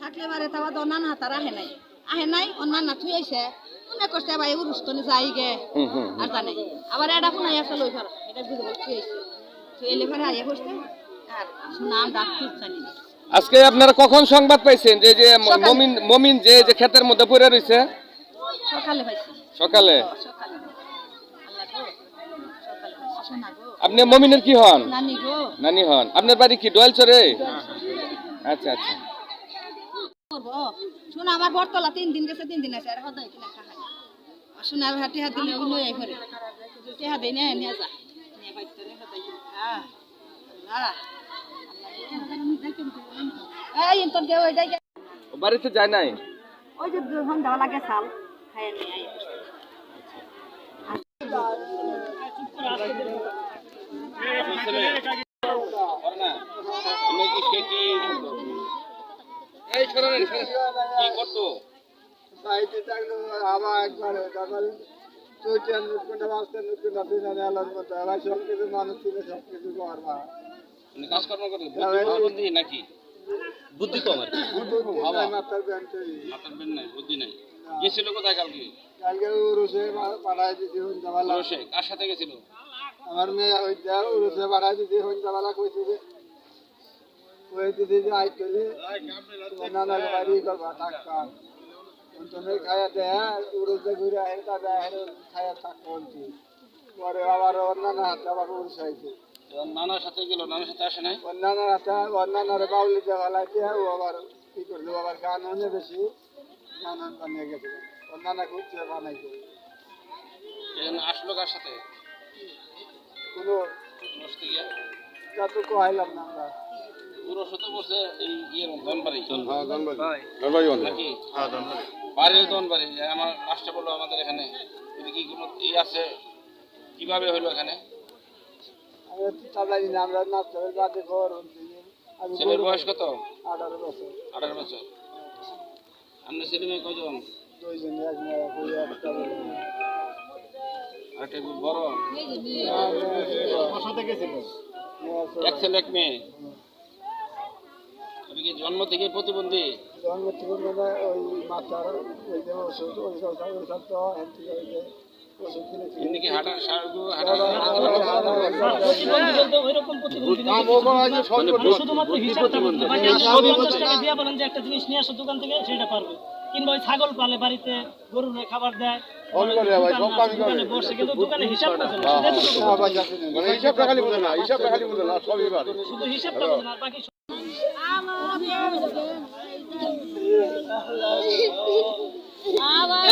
থাকলে বারে তাবা তো নানা হাতার আহে নাই। আহে নাই অন্যান্য আইছে। মনে করছে ভাই উরুস্তনে যাই গে। আর জানে আবার এটা লই ফেরা এটা বুঝে বল থুই আইছে। থুই এলে ফেরা আইয়া বসতে আর নাম ডাক জানি আজকে আপনারা কখন সংবাদ পাইছেন যে যে মমিন মমিন যে যে ক্ষেতের মধ্যে পড়ে রয়েছে সকালে পাইছি। সকালে? আপনি মমিনের কি হন? নানি হন। আপনার বাড়ি কি ডোয়াল চরে আচ্ছা আচ্ছা। শোনা আমার বরতলা তিন দিন গেছে তিন দিন আছে আর হদাই কিনা শোনা আর হাতে হাত দিলে লই আই করে টেহা দেই না নিয়ে যা নিয়ে বাইতে রে হদাই হ্যাঁ। এই ইন্তন কে ওই যাই ও বাড়িতে যায় নাই? ওই যে দেওয়া লাগে চাল খাইয়ে নিয়ে আই এই শোনেন কি করতো? সাইডে থাকলে আবার একবারে তারপরে চৈতে নুটকুন্ডা বাঁচতে নুটকুন্ডা দিনে নেলার মতো। এবার সব কিছু মানুষ ছিল সব কিছু করবা মানে কাজকর্ম করতো নাকি? বুদ্ধি কম আর কি। মাথার বেন নাই বুদ্ধি নাই। গেছিল কোথায় কালকে? কালকে উরুষে পাঠাই দিছি হইতাবেলা রসে কার সাথে গেছিল? আমার মেয়ে হইতা উরুষে পাঠাই দিছি হইতাবেলা কইছি যে কই দিছি যে আইতলি নানার বাড়ি করবা টাকা তুমি খায়া দেয়া উরুষে ঘুরে আহে তা দেয়া খায়া বলছি পরে আবার অন্যান্য হাতে আবার আইছে নানার সাথে গেল নানার সাথে আসে নাই? অন্যান্য হাতে অন্যান্য বাউলি দেওয়া লাগে ও আবার কি করল? আবার গান হনে বেশি গান হন বানিয়ে গেছে। অন্যান্য খুঁজছে বানাইছে। এজন্য আসলো কার সাথে? কোনো বসতে গিয়া? যত কহাইলাম না আমরা। পুরো শত বসে এই ইয়ের ধনবাড়ি। নাকি? হ্যাঁ, বাড়ির ধনবাড়ি যে আমার লাস্টে বলল আমাদের এখানে যদি কি কোনো ই আছে? কীভাবে হইল এখানে? ছেলের বয়স কত? আঠারো বছর। আঠারো বছর। আপনার ছেলে মেয়ে কজন দুইজন এক মেয়ে একটা বলে। আর একটা বড়? মেয়ে ছিল। এক ছেলে এক মেয়ে? আপনি কি জন্ম থেকে প্রতিবন্ধী জন্ম থেকে মানে ওই মাথার ওই যে ওষুধ ওই তো একটা জিনিস নিয়ে আসো দোকান থেকে সেটা পারবে কিংবা ওই ছাগল পালে বাড়িতে গরুর খাবার দেয়। হিসাবটা খালি বোঝে না হিসাবটা খালি বোঝে না সবই শুধু হিসাবটা বোঝে বাকি সব- আবার